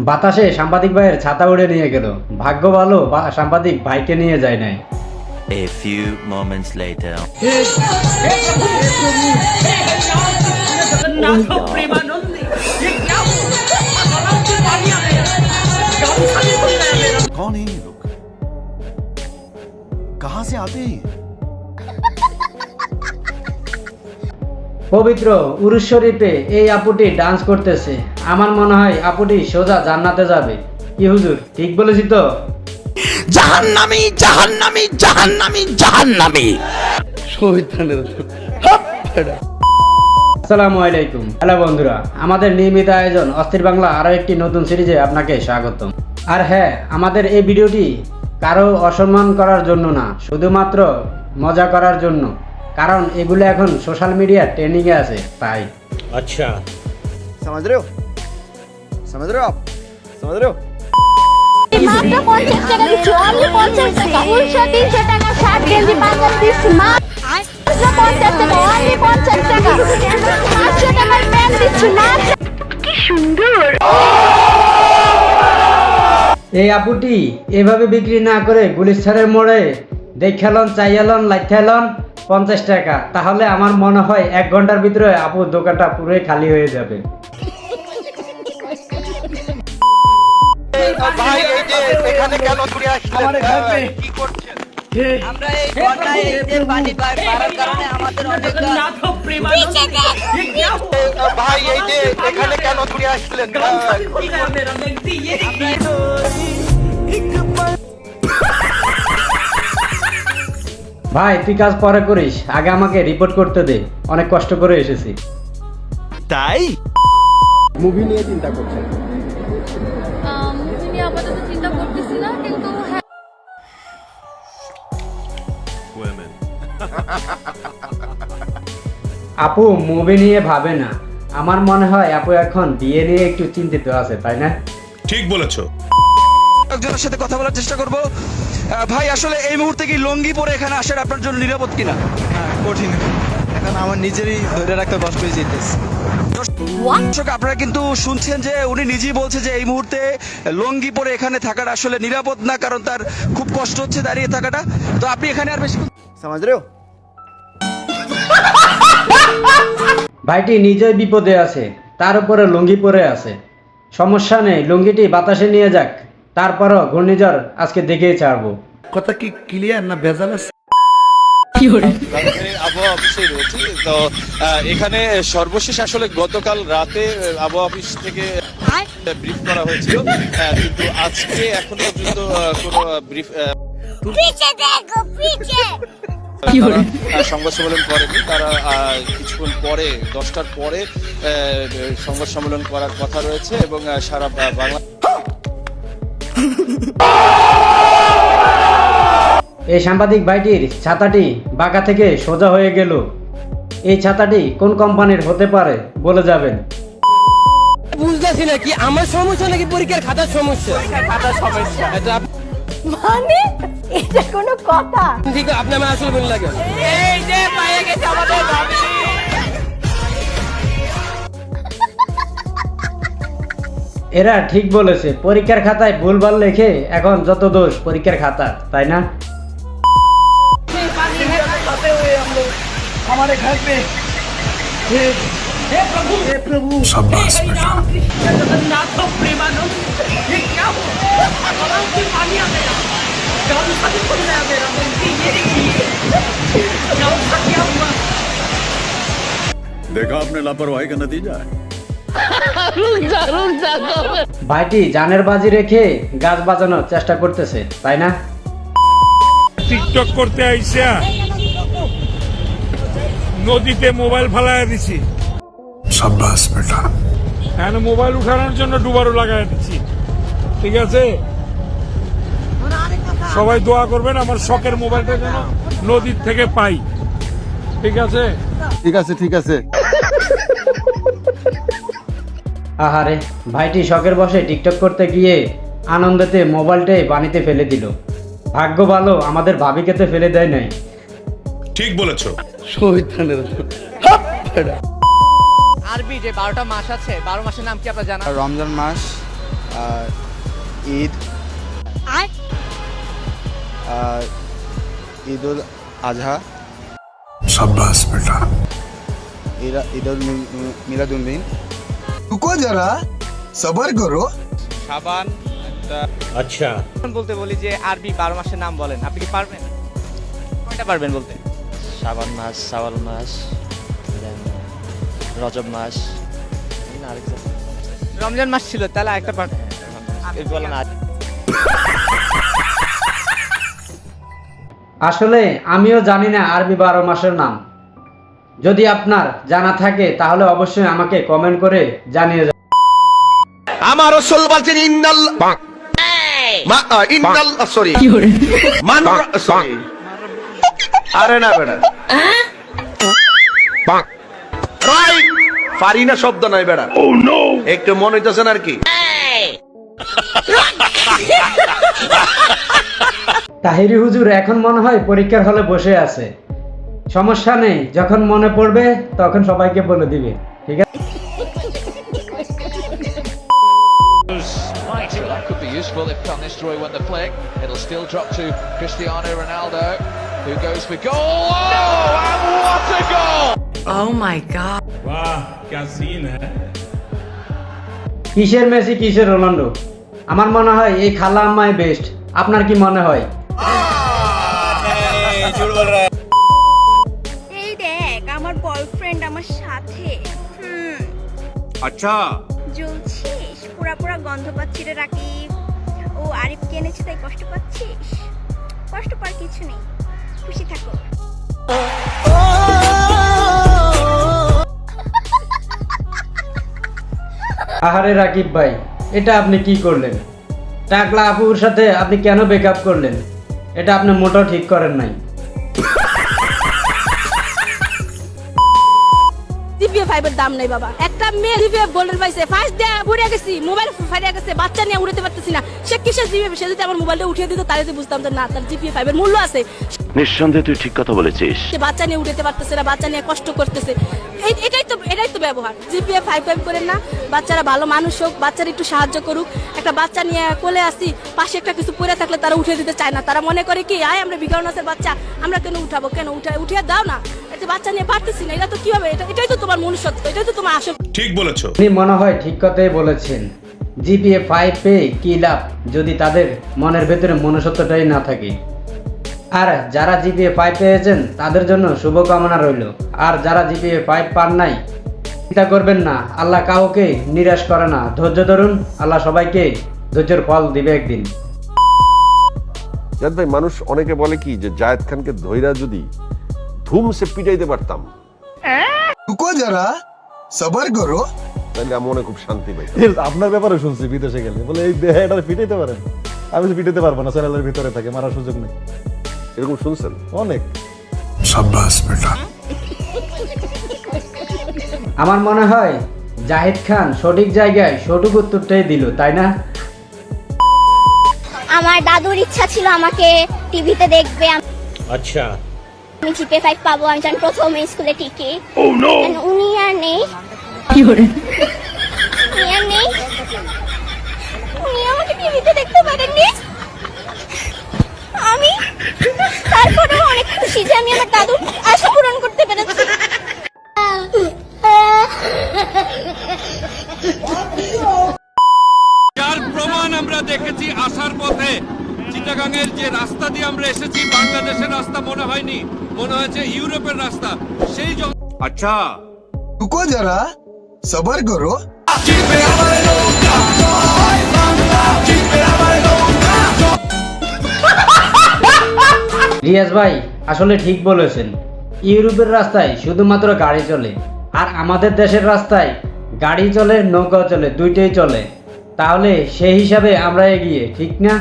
বাতাসে সাংবাদিক ভাইয়ের ছাতা উড়ে নিয়ে গেল ভাগ্য ভালো বা- সাংবাদিক ভাইকে নিয়ে যায় নাই A few moments later. कौन है ये लोग कहां से आते हैं পবিত্র উরুস শরীফে এই আপুটি ডান্স করতেছে। আমার মনে হয় আপুটি সোজা জান্নাতে যাবে। কি হুজুর? ঠিক বলেছি তো? জাহান্নামি জাহান্নামি জাহান্নামি জাহান্নামি। আসসালামু আলাইকুম। হ্যালো বন্ধুরা আমাদের নিয়মিত আয়োজন অস্থির বাংলা আরও একটি নতুন সিরিজে আপনাকে স্বাগতম। আর হ্যাঁ আমাদের এই ভিডিওটি কারও অসম্মান করার জন্য না শুধুমাত্র মজা করার জন্য। কারণ এগুলো এখন সোশ্যাল মিডিয়া ট্রেনিংয়ে আছে তাই समझ रहे हो समझ रहे हो आप समझ रहे हो মাত্র পঞ্চাশ টাকা দিচ্ছি অনলি পঞ্চাশ টাকা উনিশশো তিনশো টাকা শার্ট গেঞ্জি পাঞ্জাবি দিচ্ছি মাত্র পঞ্চাশ টাকা অনলি পঞ্চাশ টাকা পাঁচশো টাকার প্যান্ট দিচ্ছি মাত্র এই আপুটি এভাবে বিক্রি না করে গুলিস্তানের মোড়ে দেখালন চাইয়ালন লাইথালন পঞ্চাশ টাকা। তাহলে আমার মনে হয় এক ঘণ্টার ভিতরে আপুর দোকানটা পুরোই খালি হয়ে যাবে। আমরা এই ঘন্টায় এই যে পানি পাই কারণে আমাদের অনেক भाई এই যে এখানে কেন ঘুরে আসলেন? ভাই তুই কাজ পরে করিস। আগে আমাকে রিপোর্ট করতে দে। অনেক কষ্ট করে এসেছি। তাই? মুভি নিয়ে আপাতত চিন্তা করতেছি না কিন্তু হ্যাঁ। আপু মুভি নিয়ে ভাবে না। আমার মনে হয় আপু এখন বিয়ে নিয়ে একটু চিন্তিত আছে তাই না? ঠিক বলেছ। একজনের সাথে কথা বলার চেষ্টা করব। ভাই আসলে এই মুহূর্তে কি লঙ্গি পরে এখানে আসার আপনার জন্য নিরাপদ কিনা? কঠিন। এখন আমার নিজেরই ধরে রাখতে কষ্ট হয়ে যেতেছে দর্শক আপনারা কিন্তু শুনছেন যে উনি নিজেই বলছে যে এই মুহূর্তে লঙ্গি পরে এখানে থাকাটা আসলে নিরাপদ না কারণ তার খুব কষ্ট হচ্ছে দাঁড়িয়ে থাকাটা। তো আপনি এখানে আর বেশি সমাজ রে ভাইটি নিজেই বিপদে আছে তার উপরে লুঙ্গি পরে আছে। সমস্যা নেই লুঙ্গিটি বাতাসে নিয়ে যাক। তারপরও ঘূর্ণিঝড় আজকে দেখেই ছাড়বো। কথা কি ক্লিয়ার না ভেজাল আছে? আবহাওয়া অফিসে রয়েছে। তো এখানে সর্বশেষ আসলে গতকাল রাতে আবহাওয়া অফিস থেকে ব্রিফ করা হয়েছিল। কিন্তু আজকে এখনও পর্যন্ত কোনো ব্রিফ সংবাদ সম্মেলন করেনি। তারা আহ, কিছুক্ষণ পরে দশটার পরে আহ, সংবাদ সম্মেলন করার কথা রয়েছে এবং সারা বাংলা এই সাংবাদিক ভাইটির ছাতাটি বাঁকা থেকে সোজা হয়ে গেল। এই ছাতাটি কোন কোম্পানির হতে পারে বলে যাবেন। বুঝতেছি না কি আমার সমস্যা নাকি পরীক্ষার খাতার সমস্যা? খাতার সমস্যা। মানে? এটা কোনো কথা? ঠিক আপনি আমার আসল লাগে। এই যে পায়ে গেছে আমাদের এরা ঠিক বলেছে পরীক্ষার খাতায় ভুলভাল লেখে এখন যত দোষ পরীক্ষার খাতা তাই না देखा आपने लापरवाही का नतीजा है ভাইটি জানের বাজি রেখে গাছ বাজানোর চেষ্টা করতেছে তাই না? টিকটক করতে আইসা নদীতে মোবাইল ফালায় দিছি। সাব্বাস বেটা। হ্যাঁ মোবাইল উঠানোর জন্য ডুবারও লাগাই দিচ্ছি ঠিক আছে? সবাই দোয়া করবেন আমার শখের মোবাইলটা যেন নদীর থেকে পাই। ঠিক আছে? ঠিক আছে ঠিক আছে। আহারে ভাইটি শখের বসে টিকটক করতে গিয়ে আনন্দেতে মোবাইলটাই পানিতে ফেলে দিল। ভাগ্য ভালো আমাদের ভাবিকে তো ফেলে দেয় নাই। ঠিক বলেছ। আরবি যে বারোটা মাস আছে বারো মাসের নাম কি আপনার জানা রমজান মাস ঈদ। ঈদ উল আজহা। সাব্বাস বেটা। ঈদ উল মিলাদুদ্দিন রুকো যারা সবার করো। সাবান আচ্ছা। বলতে বলি যে আরবি বারো মাসের নাম বলেন আপনি কি পারবেন? কয়টা পারবেন বলতে? সাবান মাস সাওয়াল মাস রজব মাস। রমজান মাস ছিল তাহলে একটা হ্যাঁ, বলেন আজ আসলে আমিও জানি না আরবি বারো মাসের নাম। যদি আপনার জানা থাকে তাহলে অবশ্যই আমাকে কমেন্ট করে জানিয়ে যাবেন। আমার রসুল বলছেন ইন্নাল ইন্নাল সরি মান সরি আরে না বেটা। রাইট পারি না শব্দ নাই বেটা। একটু মনে হইতেছে আর কি? তাহিরি হুজুর এখন মনে হয় পরীক্ষার হলে বসে আছে। সমস্যা নেই যখন মনে পড়বে তখন সবাইকে বলে দিবে ঠিক আছে Could be useful if Van Nistelrooy won the flick. It'll still drop to Cristiano Ronaldo, who goes for goal. Oh, and what a goal! Oh my God! Wow, Casina. কিসের মেসি কিসের রোনাল্ডো আমার মনে হয় এই খালা আমায় best আপনার কি মনে হয় দুর্বল রায় আমার সাথে। হুম। আচ্ছা। জ্বলছিস? পুরা পুরা গন্ধ পাচ্ছি রে রাকিব। ও আরিফকে এনেছে তাই কষ্ট পাচ্ছিস? কষ্ট পার কিছু নেই। খুশি থাকো। আহারে রাকিব ভাই এটা আপনি কি করলেন? টাকলা আপুর সাথে আপনি কেন ব্রেকআপ করলেন? এটা আপনি মোটেও ঠিক করেন নাই। ফাইভের দাম নাই বাবা। একটা মেয়ে জিপিএ গোল্ডেন পাইছে ফার্স্ট দিয়ে ঘুরে গেছি মোবাইল ফাইরে গেছে, বাচ্চা নিয়ে উড়তে পারতেছি না। সে কিসের জিপিএ সে যদি আমার মোবাইলটা উঠিয়ে দিত, তাহলে বুঝতাম যে না, তার জিপিএ ফাইভের মূল্য আছে। নিঃসন্দেহে তুই ঠিক কথা বলেছিস। সে বাচ্চা নিয়ে উঠতে পারতেছে না বাচ্চা নিয়ে কষ্ট করতেছে। এই- এটাই তো এটাই তো ব্যবহার। জিপিএ ফাইভ ফাইভ করেন না বাচ্চারা ভালো মানুষ হোক বাচ্চারা একটু সাহায্য করুক। একটা বাচ্চা নিয়ে কোলে আসি পাশে একটা কিছু পড়ে থাকলে তারা উঠে দিতে চায় না। তারা মনে করে কি আয় আমরা বিকারণাসের বাচ্চা আমরা কেন উঠাবো কেন উঠে উঠিয়ে দাও না? এই যে বাচ্চা নিয়ে পারতেছি না এটা তো কি হবে? এটা এটাই তো তোমার মনুষ্যত্ব এটাই তো তোমার আসল। ঠিক বলেছ। আপনি মনে হয় ঠিক কথাই বলেছেন। জিপিএ ফাইভ পেয়ে কি লাভ যদি তাদের মনের ভেতরে মনুষ্যত্বটাই না থাকে? আর যারা জিপিএ ফাইভ পেয়েছেন তাদের জন্য শুভকামনা রইল। আর যারা জিপিএ ফাইভ পান নাই চিন্তা করবেন না আল্লাহ কাউকে নিরাশ করে না। ধৈর্য ধরুন আল্লাহ সবাইকে ধৈর্যের ফল দিবে একদিন। জান ভাই মানুষ অনেকে বলে কি যে জায়েদ খানকে ধৈরা যদি ধুমসে পিটাইতে পারতাম। রুকো যারা সবার করো। তাহলে মনে খুব শান্তি পাই আপনার ব্যাপারে শুনছি বিদেশে গেলে। বলে এই দেহটা পিটাইতে পারেন? আমি পিটাইতে পারব না চ্যানেলের ভিতরে থাকে মারার সুযোগ নেই। এরকম শুনছেন? অনেক। সাব্বাস বেটা। আমার মনে হয় জাহিদ খান সঠিক জায়গায় সঠিক উত্তরটাই দিল তাই না? আমার দাদুর ইচ্ছা ছিল আমাকে টিভিতে দেখবে আচ্ছা। আমি জিপে ফাইভ পাবো আমি জান প্রথম স্কুলে টিকি। উনি আর নেই। কি করে? উনি আর নেই। উনি আমাকে টিভিতে দেখতে পারেননি। অনেক খুশি আমি আমার দাদুর আশা পূরণ করতে পেরেছি। যার প্রমাণ আমরা দেখেছি আসার পথে যে রাস্তা দিয়ে আমরা এসেছি বাংলাদেশের রাস্তা মনে হয়নি মনে হয়েছে ইউরোপের রাস্তা। সেই আচ্ছা। রুকো যারা সবার করো। রিয়াজ ভাই আসলে ঠিক বলেছেন। ইউরোপের রাস্তায় শুধুমাত্র গাড়ি চলে, আর আমাদের দেশের রাস্তায় গাড়ি চলে, নৌকা চলে, দুইটাই চলে। তাহলে সেই হিসাবে আমরা এগিয়ে, ঠিক না?